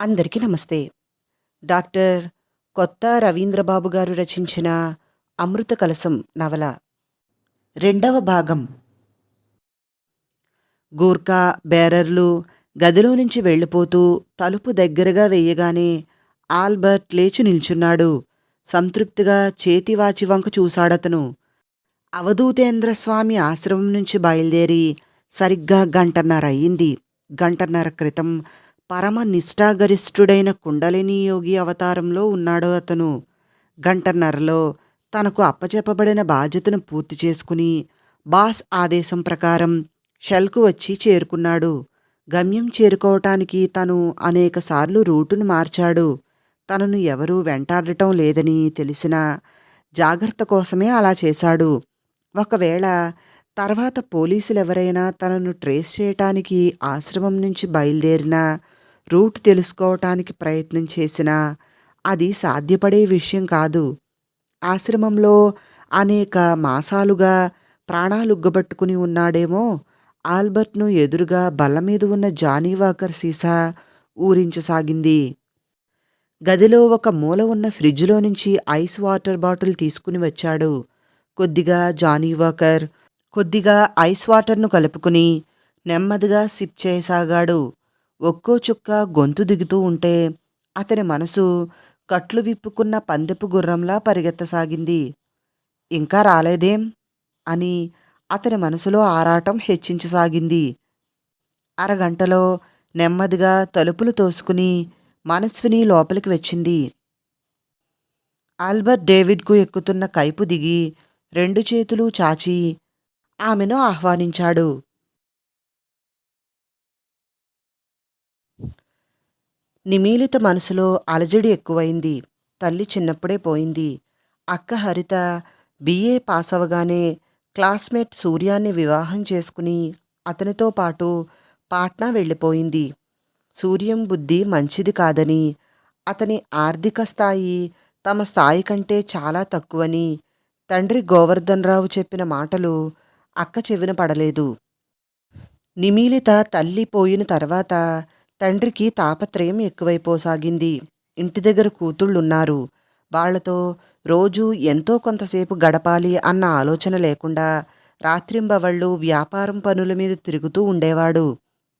అందరికీ నమస్తే. డాక్టర్ కొత్త రవీంద్రబాబు గారు రచించిన అమృత కలసం నవల. రెండవ భాగం. గూర్ఖా బేరర్లు గదిలో నుంచి వెళ్ళిపోతూ తలుపు దగ్గరగా వెయ్యగానే ఆల్బర్ట్ లేచి నిల్చున్నాడు. సంతృప్తిగా చేతివాచి వంక చూశాడతను. అవధూతేంద్ర స్వామి ఆశ్రమం నుంచి బయలుదేరి సరిగ్గా గంటన్నర అయింది గంటన్నర క్రితం పరమ నిష్ఠాగరిష్ఠుడైన కుండలిని యోగి అవతారంలో ఉన్నాడు అతను. గంటన్నరలో తనకు అప్పచెప్పబడిన బాధ్యతను పూర్తి చేసుకుని బాస్ ఆదేశం ప్రకారం షెల్కు వచ్చి చేరుకున్నాడు. గమ్యం చేరుకోవటానికి తను అనేకసార్లు రూటును మార్చాడు. తనను ఎవరూ వెంటాడటం లేదని తెలిసినా జాగ్రత్త కోసమే అలా చేశాడు. ఒకవేళ తర్వాత పోలీసులు ఎవరైనా తనను ట్రేస్ చేయటానికి ఆశ్రమం నుంచి బయలుదేరినా రూట్ తెలుసుకోవటానికి ప్రయత్నం చేసినా అది సాధ్యపడే విషయం కాదు. ఆశ్రమంలో అనేక మాసాలుగా ప్రాణాలుగ్గబట్టుకుని ఉన్నాడేమో ఆల్బర్ట్ను ఎదురుగా బల్ల మీద ఉన్న జానీ వాకర్ సీసా ఊరించసాగింది. గదిలో ఒక మూల ఉన్న ఫ్రిడ్జ్లో నుంచి ఐస్ వాటర్ బాటిల్ తీసుకుని వచ్చాడు. కొద్దిగా జానీ వాకర్ కొద్దిగా ఐస్ వాటర్ను కలుపుకుని నెమ్మదిగా సిప్ చేయసాగాడు. ఒక్కో చుక్క గొంతు దిగుతూ ఉంటే అతని మనసు కట్లు విప్పుకున్న పందెపు గుర్రంలా పరిగెత్తసాగింది. ఇంకా రాలేదేం అని అతని మనసులో ఆరాటం హెచ్చించసాగింది. అరగంటలో నెమ్మదిగా తలుపులు తోసుకుని మనస్విని లోపలికి వచ్చింది. ఆల్బర్ట్ డేవిడ్కు ఎక్కుతున్న కైపు దిగి రెండు చేతులు చాచి ఆమెను ఆహ్వానించాడు. నిమీలిత మనసులో అలజడి ఎక్కువైంది. తల్లి చిన్నప్పుడే పోయింది. అక్క హరిత బిఏ పాస్ అవగానే క్లాస్మేట్ సూర్యాన్ని వివాహం చేసుకుని అతనితో పాటు పాట్నా వెళ్ళిపోయింది. సూర్యం బుద్ధి మంచిది కాదని అతని ఆర్థిక స్థాయి తమ స్థాయి కంటే చాలా తక్కువని తండ్రి గోవర్ధన్ రావు చెప్పిన మాటలు అక్క చెవిన పడలేదు. నిమీలిత తల్లి పోయిన తర్వాత తండ్రికి తాపత్రయం ఎక్కువైపోసాగింది. ఇంటి దగ్గర కూతుళ్ళున్నారు. వాళ్ళతో రోజు ఎంతో కొంతసేపు గడపాలి అన్న ఆలోచన లేకుండా రాత్రింబవళ్ళు వ్యాపారం పనుల మీద తిరుగుతూ ఉండేవాడు.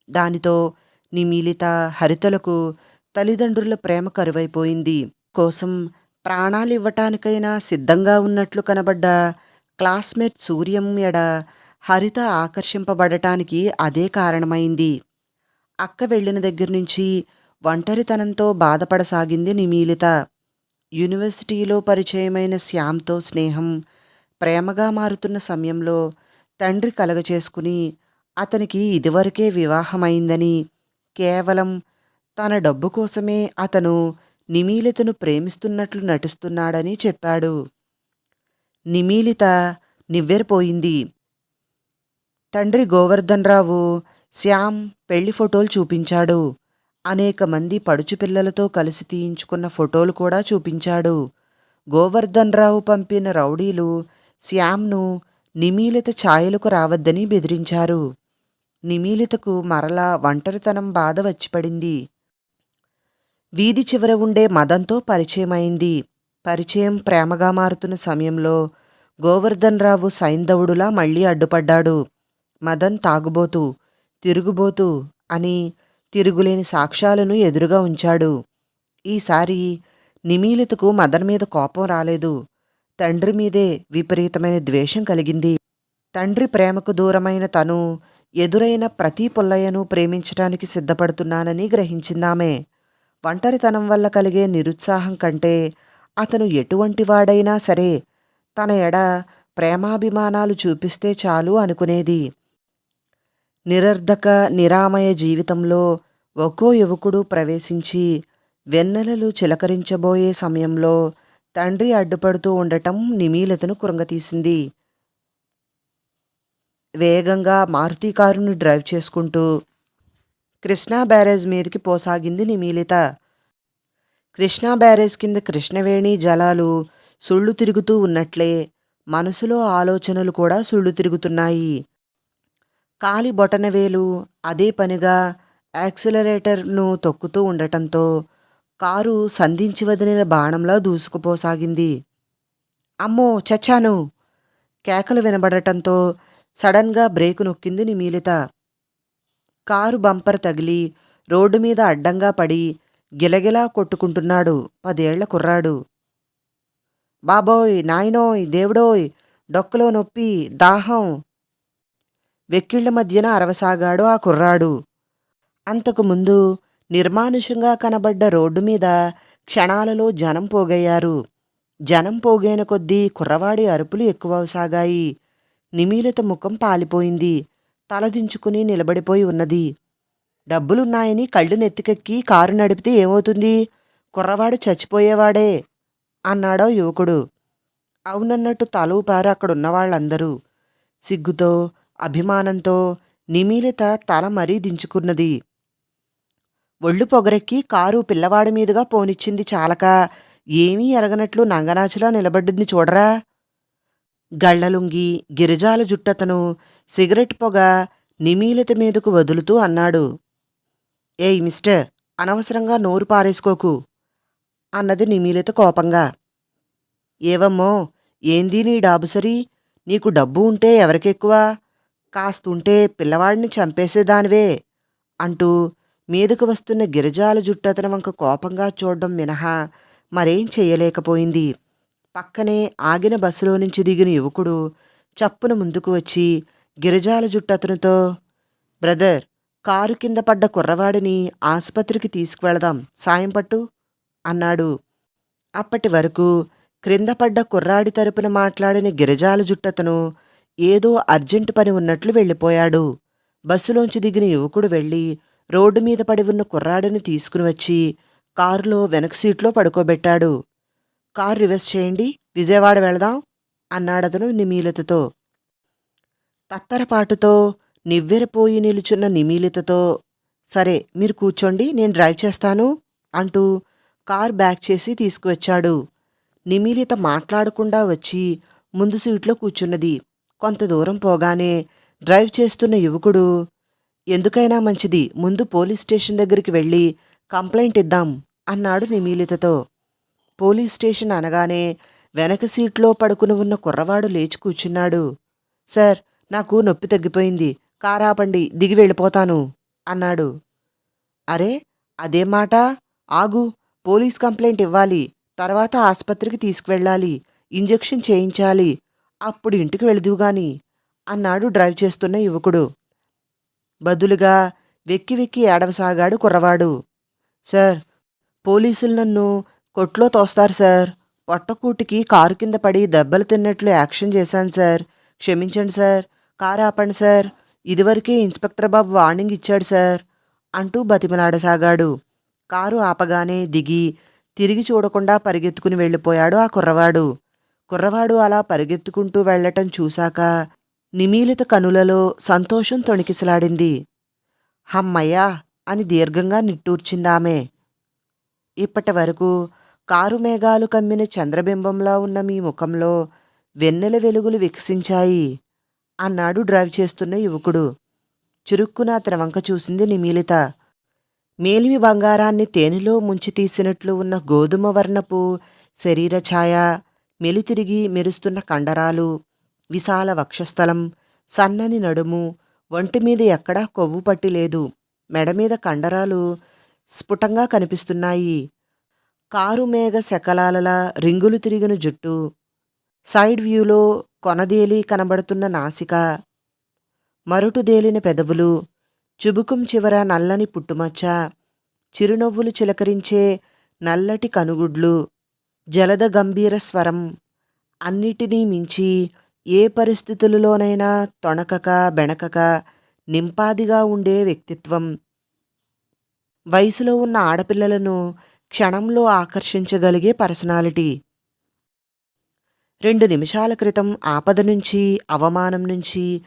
దానితో నిమీలిత హరితలకు తల్లిదండ్రుల ప్రేమ కరువైపోయింది. కోసం ప్రాణాలివ్వటానికైనా సిద్ధంగా ఉన్నట్లు కనబడ్డ క్లాస్మేట్ సూర్యం ఎడ హరిత ఆకర్షింపబడటానికి అదే కారణమైంది. అక్క వెళ్ళిన దగ్గర నుంచి ఒంటరితనంతో బాధపడసాగింది నిమీలిత. యూనివర్సిటీలో పరిచయమైన శ్యామ్తో స్నేహం ప్రేమగా మారుతున్న సమయంలో తండ్రి కలగచేసుకుని అతనికి ఇదివరకే వివాహమైందని కేవలం తన డబ్బు కోసమే అతను నిమీలితను ప్రేమిస్తున్నట్లు నటిస్తున్నాడని చెప్పాడు. నిమీలిత నివ్వెరపోయింది. తండ్రి గోవర్ధన్ రావు శ్యామ్ పెళ్ళి ఫోటోలు చూపించాడు. అనేక మంది పడుచు పిల్లలతో కలిసి తీయించుకున్న ఫోటోలు కూడా చూపించాడు. గోవర్ధన్ రావు పంపిన రౌడీలు శ్యామ్ను నిమీలిత ఛాయలకు రావద్దని బెదిరించారు. నిమీలితకు మరలా ఒంటరితనం బాధ వచ్చిపడింది. వీధి చివర ఉండే మదంతో పరిచయమైంది. పరిచయం ప్రేమగా మారుతున్న సమయంలో గోవర్ధన్ రావు సైంధవుడులా మళ్ళీ అడ్డుపడ్డాడు. మదన్ తాగుబోతూ తిరుగుబోతూ అని తిరుగులేని సాక్ష్యాలను ఎదురుగా ఉంచాడు. ఈసారి నిమీలితకు మదన్ మీద కోపం రాలేదు. తండ్రి మీదే విపరీతమైన ద్వేషం కలిగింది. తండ్రి ప్రేమకు దూరమైన తను ఎదురైన ప్రతి పుల్లయ్యను ప్రేమించటానికి సిద్ధపడుతున్నానని గ్రహించిందామే. ఒంటరితనం వల్ల కలిగే నిరుత్సాహం కంటే అతను ఎటువంటి వాడైనా సరే తన ఎడ ప్రేమాభిమానాలు చూపిస్తే చాలు అనుకునేది. నిరర్ధక నిరామయ జీవితంలో ఒక్కో యువకుడు ప్రవేశించి వెన్నెలలు చిలకరించబోయే సమయంలో తండ్రి అడ్డుపడుతూ ఉండటం నిమీలతను కురంగతీసింది వేగంగా మారుతి కారుని డ్రైవ్ చేసుకుంటూ కృష్ణా బ్యారేజ్ మీదకి పోసాగింది నిమీలిత. కృష్ణా బ్యారేజ్ కింద కృష్ణవేణి జలాలు సుళ్ళు తిరుగుతూ ఉన్నట్లే మనసులో ఆలోచనలు కూడా సుళ్ళు తిరుగుతున్నాయి. కాలి బొటనవేలు అదే పనిగా యాక్సిలరేటర్ను తొక్కుతూ ఉండటంతో కారు సంధించి వదిలిన బాణంలా దూసుకుపోసాగింది. అమ్మో చచ్చాను! కేకలు వినబడటంతో సడన్గా బ్రేకు నొక్కింది నిమీలిత. కారు బంపర్ తగిలి రోడ్డు మీద అడ్డంగా పడి గిలగిలా కొట్టుకుంటున్నాడు పదేళ్ళ కుర్రాడు. బాబోయ్ నాయనోయ్ దేవుడోయ్ డొక్కలో నొప్పి దాహం! వెక్కిళ్ళ మధ్యన అరవసాగాడు ఆ కుర్రాడు. అంతకుముందు నిర్మానుషంగా కనబడ్డ రోడ్డు మీద క్షణాలలో జనం పోగయ్యారు. జనం పోగైన కొద్దీ కుర్రవాడి అరుపులు ఎక్కువసాగాయి. నిమీలిత ముఖం పాలిపోయింది. తలదించుకుని నిలబడిపోయి ఉన్నది. డబ్బులున్నాయని కళ్ళు నెత్తికెక్కి కారు నడిపితే ఏమవుతుంది? కుర్రవాడు చచ్చిపోయేవాడే అన్నాడో యువకుడు. అవునన్నట్టు తలూపారు అక్కడున్న వాళ్ళందరూ. సిగ్గుతో అభిమానంతో నిమీలిత తల మరీ దించుకున్నది. ఒళ్ళు పొగరెక్కి కారు పిల్లవాడి మీదుగా పోనిచ్చింది చాలక ఏమీ ఎరగనట్లు నంగనాచులా నిలబడ్డింది చూడరా. గళ్ళలుంగి గిరిజాల జుట్టతను సిగరెట్ పొగ నిమీలిత మీదకు వదులుతూ అన్నాడు. ఏయ్ మిస్టర్ అనవసరంగా నోరు పారేసుకోకు అన్నది నిమీలిత కోపంగా. ఏవమ్మో ఏంది నీ డాబుసరి? నీకు డబ్బు ఉంటే ఎవరికెక్కువ? కాస్తుంటే పిల్లవాడిని చంపేసేదానివే అంటూ మీదకు వస్తున్న గిరిజాల జుట్టతన వంక కోపంగా చూడడం మినహా మరేం చేయలేకపోయింది పక్కనే ఆగిన బస్సులో నుంచి దిగిన యువకుడు చప్పున ముందుకు వచ్చి గిరిజాల జుట్టతనుతో బ్రదర్ కారు కింద పడ్డ కుర్రవాడిని ఆసుపత్రికి తీసుకువెళదాం సాయం పట్టు అన్నాడు. అప్పటి వరకు క్రింద పడ్డ కుర్రాడి తరపున మాట్లాడిన గిరిజాల జుట్టతను ఏదో అర్జెంటు పని ఉన్నట్లు వెళ్ళిపోయాడు. బస్సులోంచి దిగిన యువకుడు వెళ్ళి రోడ్డు మీద పడి ఉన్న కుర్రాడిని తీసుకుని వచ్చి కారులో వెనక సీట్లో పడుకోబెట్టాడు. కారు రివర్స్ చేయండి విజయవాడ వెళదాం అన్నాడతను నిమీలితతో. తత్తరపాటుతో నివ్వెరపోయి నిలుచున్న నిమీలితతో సరే మీరు కూర్చోండి నేను డ్రైవ్ చేస్తాను అంటూ కార్ బ్యాక్ చేసి తీసుకువచ్చాడు. నిమీలిత మాట్లాడకుండా వచ్చి ముందు సీట్లో కూర్చున్నది. కొంత దూరం పోగానే డ్రైవ్ చేస్తున్న యువకుడు ఎందుకైనా మంచిది ముందు పోలీస్ స్టేషన్ దగ్గరికి వెళ్ళి కంప్లైంట్ ఇద్దాం అన్నాడు నిమీలితతో. పోలీస్ స్టేషన్ అనగానే వెనక సీట్లో పడుకుని ఉన్న కుర్రవాడు లేచి కూర్చున్నాడు. సార్ నాకు నొప్పి తగ్గిపోయింది కారాపండి దిగి వెళ్ళిపోతాను అన్నాడు. అరే అదే మాట? ఆగు పోలీస్ కంప్లైంట్ ఇవ్వాలి తర్వాత ఆసుపత్రికి తీసుకువెళ్ళాలి ఇంజెక్షన్ చేయించాలి అప్పుడు ఇంటికి వెళదువుగాని అన్నాడు డ్రైవ్ చేస్తున్న యువకుడు. బదులుగా వెక్కి వెక్కి ఏడవసాగాడు కుర్రవాడు. సార్ పోలీసులు నన్ను కొట్లో తోస్తారు సార్. పొట్టకూటికి కారు కింద పడి దెబ్బలు తిన్నట్లు యాక్షన్ చేశాను సార్. క్షమించండి సార్. కారు ఆపండి సార్. ఇదివరకే ఇన్స్పెక్టర్ బాబు వార్నింగ్ ఇచ్చాడు సార్ అంటూ బతిమలాడసాగాడు. కారు ఆపగానే దిగి తిరిగి చూడకుండా పరిగెత్తుకుని వెళ్ళిపోయాడు ఆ కుర్రవాడు. కుర్రవాడు అలా పరిగెత్తుకుంటూ వెళ్ళటం చూశాక నిమీలిత కనులలో సంతోషం తొణికిసలాడింది. హమ్మయ్యా అని దీర్ఘంగా నిట్టూర్చిందామె. ఇప్పటి వరకు కారు మేఘాలు కమ్మిన చంద్రబింబంలా ఉన్న మీ ముఖంలో వెన్నెల వెలుగులు వికసించాయి అన్నాడు డ్రైవ్ చేస్తున్న యువకుడు. చురుక్కున అతని వంక చూసింది నిమీలిత. మేలిమి బంగారాన్ని తేనెలో ముంచి తీసినట్లు ఉన్న గోధుమ వర్ణపు శరీర ఛాయ మెలితిరిగి మెరుస్తున్న కండరాలు విశాల వక్షస్థలం సన్నని నడుము ఒంటి మీద ఎక్కడా కొవ్వు పట్టి లేదు. మెడ మీద కండరాలు స్ఫుటంగా కనిపిస్తున్నాయి. కారు మేఘ శకలాలలా రింగులు తిరిగిన జుట్టు. సైడ్ వ్యూలో కొనదేలి కనబడుతున్న నాసిక. మరుటుదేలిన పెదవులు. చుబుకం చివర నల్లని పుట్టుమచ్చ. చిరునవ్వులు చిలకరించే నల్లటి కనుగుడ్లు. జలద గంభీర స్వరం. అన్నిటినీ మించి ఏ పరిస్థితులలోనైనా తొణకక బెణకక నింపాదిగా ఉండే వ్యక్తిత్వం. వయసులో ఉన్న ఆడపిల్లలను క్షణంలో ఆకర్షించగలిగే పర్సనాలిటీ. రెండు నిమిషాల క్రితం ఆపద నుంచి అవమానం నుంచి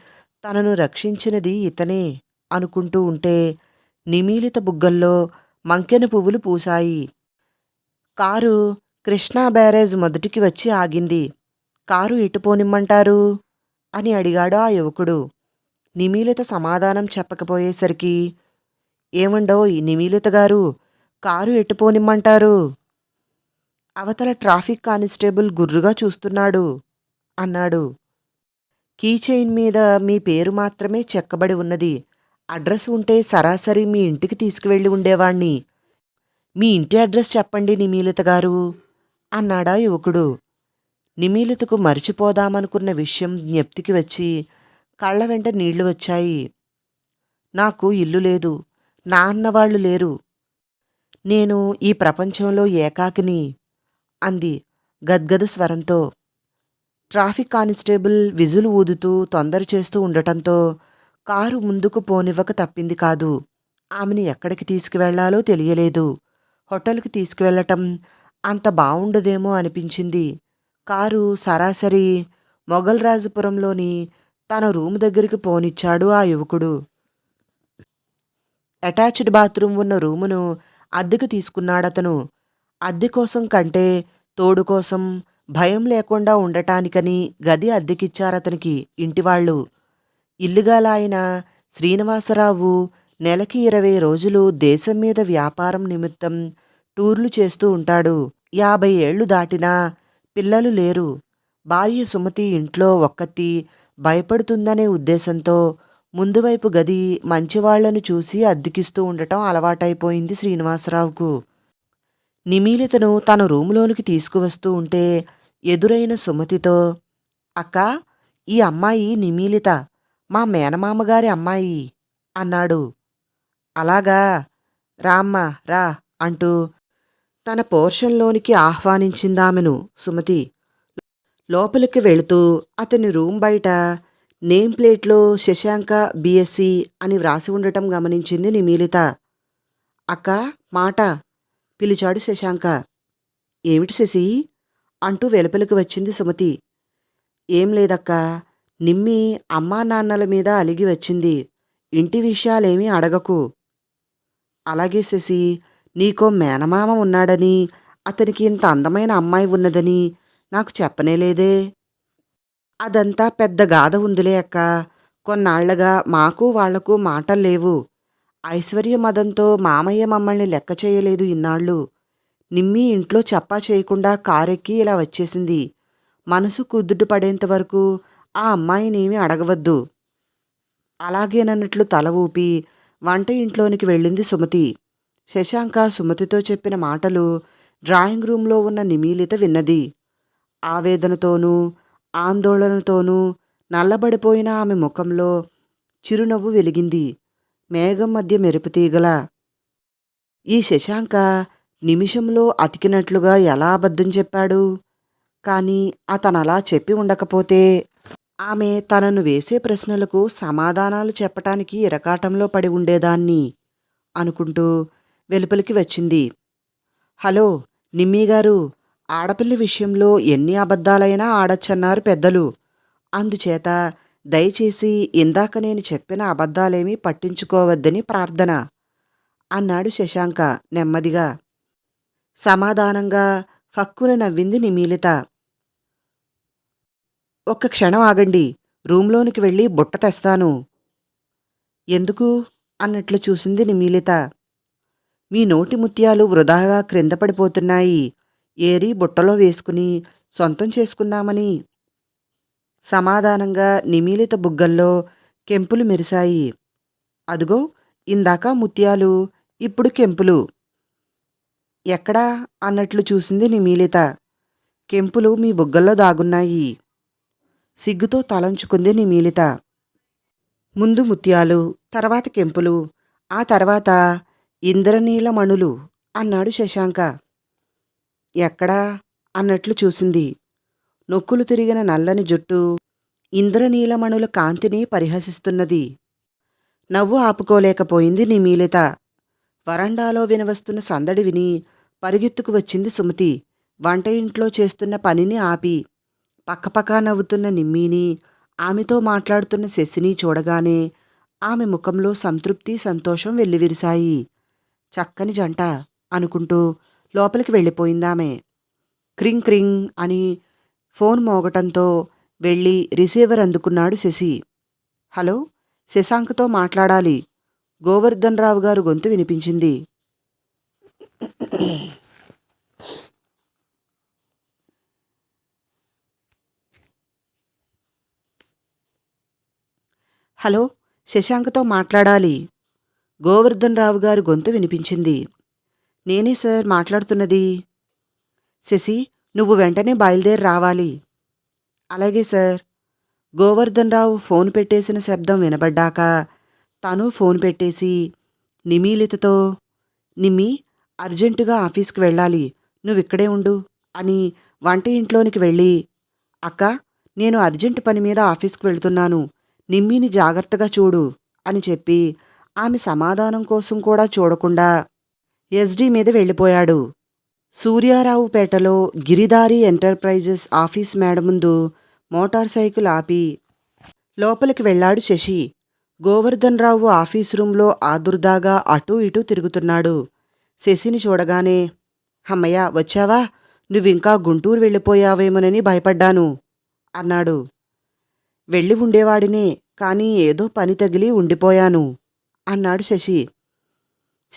తనను రక్షించినది ఇతనే అనుకుంటూ ఉంటే నిమీలిత బుగ్గల్లో మంకెన పువ్వులు పూసాయి కారు కృష్ణా బ్యారేజ్ మొదటికి వచ్చి ఆగింది. కారు ఇటుపోనిమ్మంటారు అని అడిగాడు ఆ యువకుడు. నిమీలిత సమాధానం చెప్పకపోయేసరికి ఏమండోయ్ నిమీలిత గారు కారు ఎట్టుపోనిమ్మంటారు అవతల ట్రాఫిక్ కానిస్టేబుల్ గుర్రుగా చూస్తున్నాడు అన్నాడు. కీ చైన్ మీద మీ పేరు మాత్రమే చెక్కబడి ఉన్నది. అడ్రస్ ఉంటే సరాసరి మీ ఇంటికి తీసుకువెళ్ళి ఉండేవాణ్ణి. మీ ఇంటి అడ్రస్ చెప్పండి నిమీలిత గారు. అన్నాడా యువకుడు. నిమీలితకు మరిచిపోదామనుకున్న విషయం జ్ఞప్తికి వచ్చి కళ్ళ వెంట నీళ్ళు వచ్చాయి. నాకు ఇల్లు లేదు. నా అన్నవాళ్ళు లేరు. నేను ఈ ప్రపంచంలో ఏకాకిని అంది గద్గద స్వరంతో. ట్రాఫిక్ కానిస్టేబుల్ విజులు ఊదుతూ తొందర చేస్తూ ఉండటంతో కారు ముందుకు పోనివ్వక తప్పింది కాదు. ఆమెను ఎక్కడికి తీసుకువెళ్ళాలో తెలియలేదు. హోటల్కి తీసుకువెళ్ళటం అంత బావుండదేమో అనిపించింది. కారు సరాసరి మొగల్రాజుపురంలోని తన రూమ్ దగ్గరికి పోనిచ్చాడు ఆ యువకుడు. అటాచ్డ్ బాత్రూమ్ ఉన్న రూమును అద్దెకు తీసుకున్నాడతను. అద్దె కోసం కంటే తోడు కోసం భయం లేకుండా ఉండటానికని గది అద్దెకిచ్చారతనికి ఇంటివాళ్ళు. ఇల్లుగాల ఆయన శ్రీనివాసరావు నెలకి ఇరవై రోజులు దేశం మీద వ్యాపారం నిమిత్తం టూర్లు చేస్తూ ఉంటాడు. యాభై ఏళ్ళు దాటినా పిల్లలు లేరు. భార్య సుమతి ఇంట్లో ఒక్కతి భయపడుతుందనే ఉద్దేశంతో ముందువైపు గది మంచివాళ్ళను చూసి అద్దెకిస్తూ ఉండటం అలవాటైపోయింది శ్రీనివాసరావుకు. నిమీలితను తన రూములోనికి తీసుకువస్తూ ఉంటే ఎదురైన సుమతితో అక్క ఈ అమ్మాయి నిమీలిత మా మేనమామగారి అమ్మాయి అన్నాడు. అలాగా రామ్మ రా అంటూ తన పోర్షన్లోనికి ఆహ్వానించిందామెను సుమతి. లోపలికి వెళుతూ అతని రూమ్ బయట నేమ్ ప్లేట్లో శశాంక బిఎస్సి అని వ్రాసి ఉండటం గమనించింది నిమీలిత. అక్క మాట పిలిచాడు శశాంక. ఏమిటి శశి? అంటూ వెలుపలికి వచ్చింది సుమతి. ఏం లేదక్కా నిమ్మి అమ్మా నాన్నల మీద అలిగి వచ్చింది. ఇంటి విషయాలేమీ అడగకు. అలాగే శశి నీకో మేనమామ ఉన్నాడని అతనికి ఇంత అందమైన అమ్మాయి ఉన్నదని నాకు చెప్పనేలేదే అదంతా పెద్ద గాథ ఉందిలే అక్క. కొన్నాళ్ళగా మాకు వాళ్ళకు మాటలు లేవు. ఐశ్వర్య మదంతో మామయ్య మమ్మల్ని లెక్క చేయలేదు ఇన్నాళ్ళు. నిమ్మి ఇంట్లో చెప్పా చేయకుండా కారెక్కి ఇలా వచ్చేసింది. మనసు కుదుట పడేంత వరకు ఆ అమ్మాయినేమీ అడగవద్దు. అలాగేనన్నట్లు తల ఊపి వంట ఇంట్లోనికి వెళ్ళింది సుమతి. శశాంక సుమతితో చెప్పిన మాటలు డ్రాయింగ్ రూంలో ఉన్న నిమీలిత విన్నది. ఆవేదనతోనూ ఆందోళనతోనూ నల్లబడిపోయిన ఆమె ముఖంలో చిరునవ్వు వెలిగింది. మేఘం మధ్య మెరుపుతీగల ఈ శశాంక నిమిషంలో అతికినట్లుగా ఎలా అబద్ధం చెప్పాడు? కానీ అతనలా చెప్పి ఉండకపోతే ఆమె తనను వేసే ప్రశ్నలకు సమాధానాలు చెప్పటానికి ఇరకాటంలో పడి ఉండేదాన్ని అనుకుంటూ వెలుపలికి వచ్చింది. హలో నిమ్మీగారు ఆడపిల్ల విషయంలో ఎన్ని అబద్ధాలైనా ఆడొచ్చన్నారు పెద్దలు. అందుచేత దయచేసి ఇందాక నేను చెప్పిన అబద్ధాలేమీ పట్టించుకోవద్దని ప్రార్థన అన్నాడు శశాంక నెమ్మదిగా. సమాధానంగా ఫక్కున నవ్వింది నిమీలిత. ఒక్క క్షణం ఆగండి రూంలోనికి వెళ్ళి బుట్ట తెస్తాను. ఎందుకు? అన్నట్లు చూసింది నిమీలిత. మీ నోటి ముత్యాలు వృధాగా క్రింద పడిపోతున్నాయి. ఏరి బుట్టలో వేసుకుని సొంతం చేసుకుందామని. సమాధానంగా నిమీలిత బుగ్గల్లో కెంపులు మెరిశాయి. అదుగో ఇందాక ముత్యాలు ఇప్పుడు కెంపులు. ఎక్కడా అన్నట్లు చూసింది నిమీలిత. కెంపులు మీ బుగ్గల్లో దాగున్నాయి. సిగ్గుతో తలంచుకుంది నిమీలిత. ముందు ముత్యాలు తర్వాత కెంపులు ఆ తర్వాత ఇంద్రనీలమణులు అన్నాడు శశాంక. ఎక్కడా? అన్నట్లు చూసింది. నొక్కులు తిరిగిన నల్లని జుట్టు ఇంద్రనీలమణుల కాంతిని పరిహసిస్తున్నది. నవ్వు ఆపుకోలేకపోయింది నిమీలిత. వరండాలో వినవస్తున్న సందడి విని పరిగెత్తుకు వచ్చింది సుమతి. వంట ఇంట్లో చేస్తున్న పనిని ఆపి పక్కపక్క నవ్వుతున్న నిమ్మీని ఆమెతో మాట్లాడుతున్న శశిని చూడగానే ఆమె ముఖంలో సంతృప్తి సంతోషం వెల్లివిరిశాయి. చక్కని జంట అనుకుంటూ లోపలికి వెళ్ళిపోయిందామె. క్రింగ్ క్రింగ్ అని ఫోన్ మోగటంతో వెళ్ళి రిసీవర్ అందుకున్నాడు శశి. హలో శశాంక్తో మాట్లాడాలి. గోవర్ధన్ రావు గారు గొంతు వినిపించింది. హలో శశాంక్తో మాట్లాడాలి. గోవర్ధన్ రావు గారి గొంతు వినిపించింది. నేనే సార్ మాట్లాడుతున్నది. శశి నువ్వు వెంటనే బయలుదేరి రావాలి. అలాగే సార్. గోవర్ధన్ రావు ఫోన్ పెట్టేసిన శబ్దం వినబడ్డాక తను ఫోన్ పెట్టేసి నిమీలితతో నిమ్మి అర్జెంటుగా ఆఫీస్కి వెళ్ళాలి. నువ్విక్కడే ఉండు అని వంట ఇంట్లోనికి వెళ్ళి అక్క నేను అర్జెంట్ పని మీద ఆఫీస్కి వెళ్తున్నాను. నిమ్మిని జాగ్రత్తగా చూడు అని చెప్పి ఆమె సమాధానం కోసం కూడా చూడకుండా ఎస్డీ మీద వెళ్ళిపోయాడు. సూర్యారావుపేటలో గిరిదారి ఎంటర్ప్రైజెస్ ఆఫీస్ మేడ ముందు మోటార్ సైకిల్ ఆపి లోపలికి వెళ్ళాడు శశి. గోవర్ధన్ రావు ఆఫీస్ రూంలో ఆదుర్దాగా అటూ ఇటూ తిరుగుతున్నాడు. శశిని చూడగానే హమ్మయ్య వచ్చావా? నువ్వింకా గుంటూరు వెళ్ళిపోయావేమోనని భయపడ్డాను అన్నాడు. వెళ్ళి ఉండేవాడినే కానీ ఏదో పని తగిలి ఉండిపోయాను. అన్నాడు శశి.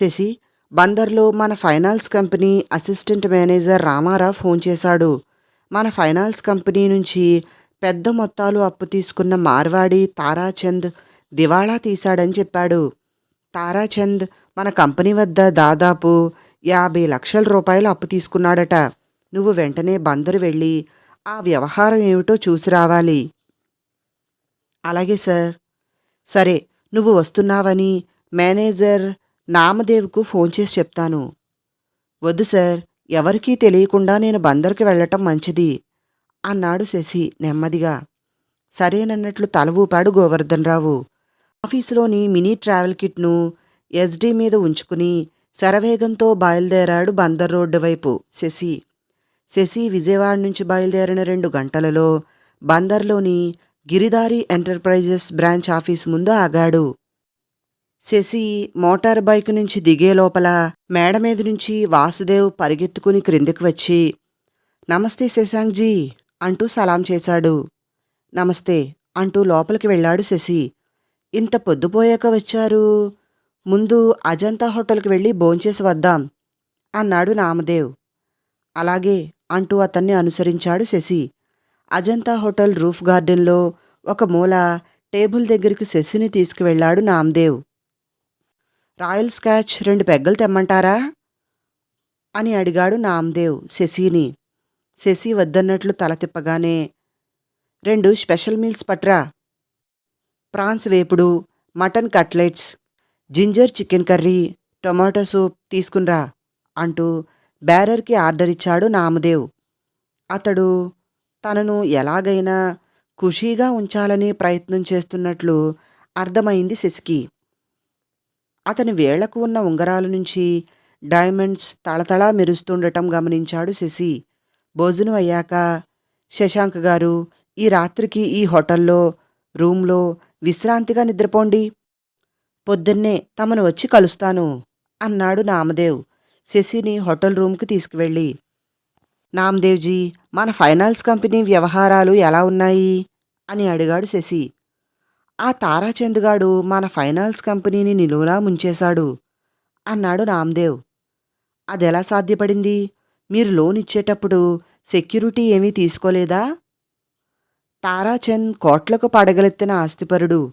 శశి బందర్లో మన finance company assistant manager Ramarao phone చేశాడు. మన ఫైనాన్స్ కంపెనీ నుంచి పెద్ద మొత్తాలు అప్పు తీసుకున్న మార్వాడి తారాచంద్ దివాళా తీశాడని చెప్పాడు. తారాచంద్ మన కంపెనీ వద్ద దాదాపు యాభై లక్షల రూపాయలు అప్పు తీసుకున్నాడట. నువ్వు వెంటనే బందరు వెళ్ళి ఆ వ్యవహారం ఏమిటో చూసి రావాలి. అలాగే సార్. సరే నువ్వు వస్తున్నావని మేనేజర్ నామదేవ్కు ఫోన్ చేసి చెప్తాను. వద్దు సార్ ఎవరికీ తెలియకుండా నేను బందర్కి వెళ్ళటం మంచిది అన్నాడు శశి నెమ్మదిగా. సరేనన్నట్లు తల ఊపాడు గోవర్ధన్ రావు. ఆఫీసులోని మినీ ట్రావెల్ కిట్ను ఎస్డీ మీద ఉంచుకుని శరవేగంతో బయలుదేరాడు బందర్ రోడ్డు వైపు శశి. శశి విజయవాడ నుంచి బయలుదేరిన రెండు గంటలలో బందర్లోని గిరిదారి ఎంటర్ప్రైజెస్ బ్రాంచ్ ఆఫీస్ ముందు ఆగాడు. శశి మోటార్ బైక్ నుంచి దిగే లోపల మేడ మీద నుంచి వాసుదేవ్ పరిగెత్తుకుని క్రిందికి వచ్చి నమస్తే శశాంక్జీ అంటూ సలాం చేశాడు. నమస్తే అంటూ లోపలికి వెళ్ళాడు శశి. ఇంత పొద్దుపోయాక వచ్చారు. ముందు అజంతా హోటల్కి వెళ్ళి భోంచేసి వద్దాం అన్నాడు నామదేవ్. అలాగే అంటూ అతన్ని అనుసరించాడు శశి. అజంతా హోటల్ రూఫ్ గార్డెన్లో ఒక మూల టేబుల్ దగ్గరికి శశిని తీసుకువెళ్ళాడు నామదేవ్. రాయల్ స్కాచ్ రెండు పెగ్గలు తెమ్మంటారా? అని అడిగాడు నామదేవ్ శశిని. శశి వద్దన్నట్లు తల తిప్పగానే రెండు స్పెషల్ మీల్స్ పట్రా. ప్రాన్స్ వేపుడు mutton cutlets ginger chicken curry tomato soup తీసుకునిరా అంటూ బ్యారర్కి ఆర్డర్ ఇచ్చాడు నామదేవ్. అతడు తనను ఎలాగైనా ఖుషీగా ఉంచాలని ప్రయత్నం చేస్తున్నట్లు అర్థమైంది శశికి. అతని వేళ్ళకు ఉన్న ఉంగరాల నుంచి డైమండ్స్ తళతళా మెరుస్తుండటం గమనించాడు శశి. భోజనం అయ్యాక శశాంక్ గారు ఈ రాత్రికి ఈ హోటల్లో రూంలో విశ్రాంతిగా నిద్రపోండి. పొద్దున్నే తమను వచ్చి కలుస్తాను అన్నాడు నామదేవ్. శశిని హోటల్ రూమ్కి తీసుకువెళ్ళి నామ్దేవ్జీ మన ఫైనాన్స్ కంపెనీ వ్యవహారాలు ఎలా ఉన్నాయి? అని అడిగాడు శశి. ఆ తారాచంద్గాడు మన ఫైనాన్స్ కంపెనీని నిలువులా ముంచేశాడు. అన్నాడు నామ్దేవ్. అదెలా సాధ్యపడింది? మీరు లోన్ ఇచ్చేటప్పుడు సెక్యూరిటీ ఏమీ తీసుకోలేదా? తారాచంద్ కోట్లకు పడగలెత్తిన ఆస్తిపరుడు.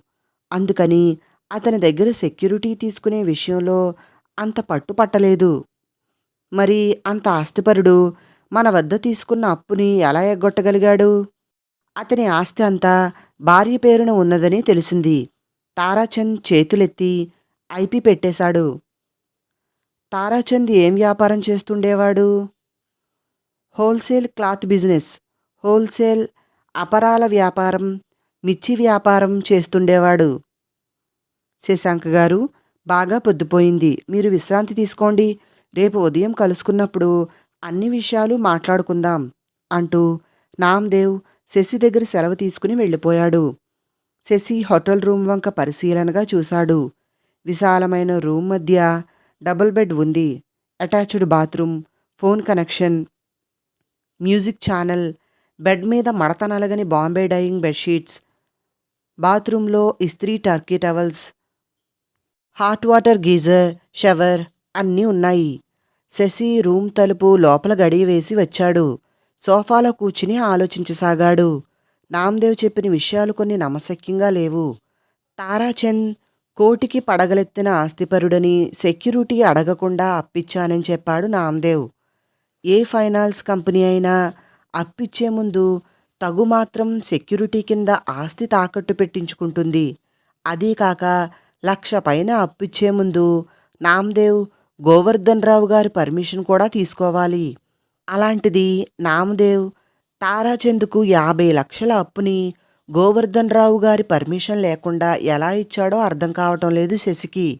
అందుకని అతని దగ్గర సెక్యూరిటీ తీసుకునే విషయంలో అంత పట్టుపట్టలేదు. మరి అంత ఆస్తిపరుడు మన వద్ద తీసుకున్న అప్పుని ఎలా ఎగ్గొట్టగలిగాడు? అతని ఆస్తి అంతా భార్య పేరున ఉన్నదని తెలిసింది. తారాచంద్ చేతులెత్తి ఐపి పెట్టేశాడు. తారాచంద్ ఏం వ్యాపారం చేస్తుండేవాడు? హోల్సేల్ క్లాత్ బిజినెస్ హోల్సేల్ అపరాల వ్యాపారం మిర్చి వ్యాపారం చేస్తుండేవాడు. శశాంక్ గారు బాగా పొద్దుపోయింది. మీరు విశ్రాంతి తీసుకోండి. రేపు ఉదయం కలుసుకున్నప్పుడు అన్ని విషయాలు మాట్లాడుకుందాం అంటూ నామ్దేవ్ శశి దగ్గర సెలవు తీసుకుని వెళ్ళిపోయాడు. శశి హోటల్ రూమ్ వంక పరిశీలనగా చూశాడు. విశాలమైన రూమ్ మధ్య డబుల్ బెడ్ ఉంది. Attached bathroom phone connection music channel bed మీద మడత నలగని బాంబే డైయింగ్ బెడ్షీట్స్ బాత్రూంలో ఇస్త్రీ Turkey towels hot water geyser shower అన్నీ ఉన్నాయి. శశి రూమ్ తలుపు లోపల గడియ వేసి వచ్చాడు. సోఫాలో కూర్చుని ఆలోచించసాగాడు. నామదేవ్ చెప్పిన విషయాలు కొన్ని నమశక్యంగా లేవు. తారాచంద్ కోటికి పడగలెత్తిన ఆస్తిపరుడని సెక్యూరిటీ అడగకుండా అప్పిచ్చానని చెప్పాడు నామ్దేవ్. ఏ ఫైనాన్స్ కంపెనీ అయినా అప్పిచ్చే ముందు తగు మాత్రం సెక్యూరిటీ కింద ఆస్తి తాకట్టు పెట్టించుకుంటుంది. అదీ కాక లక్ష పైన అప్పిచ్చే ముందు నామ్దేవ్ గోవర్ధన్ రావు గారి పర్మిషన్ కూడా తీసుకోవాలి. అలాంటిది నామదేవ్ తారాచంద్కు యాభై లక్షల అప్పుని గోవర్ధన్ రావు గారి పర్మిషన్ లేకుండా ఎలా ఇచ్చాడో అర్థం కావటం లేదు శశికి.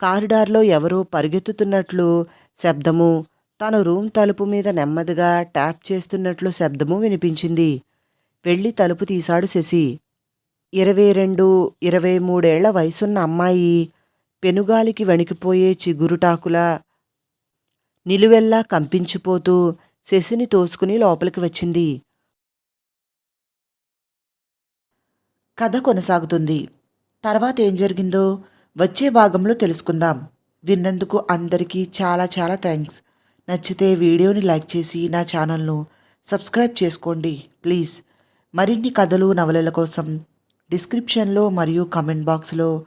కారిడార్లో ఎవరో పరిగెత్తుతున్నట్లు శబ్దము తన రూమ్ తలుపు మీద నెమ్మదిగా ట్యాప్ చేస్తున్నట్లు శబ్దము వినిపించింది. వెళ్ళి తలుపు తీశాడు శశి. ఇరవై రెండు ఇరవై మూడేళ్ళ వయసున్న అమ్మాయి పెనుగాలికి వణికిపోయే చిగురుటాకులా నిలువెల్లా కంపించిపోతూ శశిని తోసుకుని లోపలికి వచ్చింది. కథ కొనసాగుతుంది. తర్వాత ఏం జరిగిందో వచ్చే భాగంలో తెలుసుకుందాం. విన్నందుకు అందరికీ చాలా చాలా థ్యాంక్స్. నచ్చితే వీడియోని లైక్ చేసి నా ఛానల్ను సబ్స్క్రైబ్ చేసుకోండి ప్లీజ్. మరిన్ని కథలు నవలల కోసం డిస్క్రిప్షన్లో మరియు కమెంట్ బాక్స్లో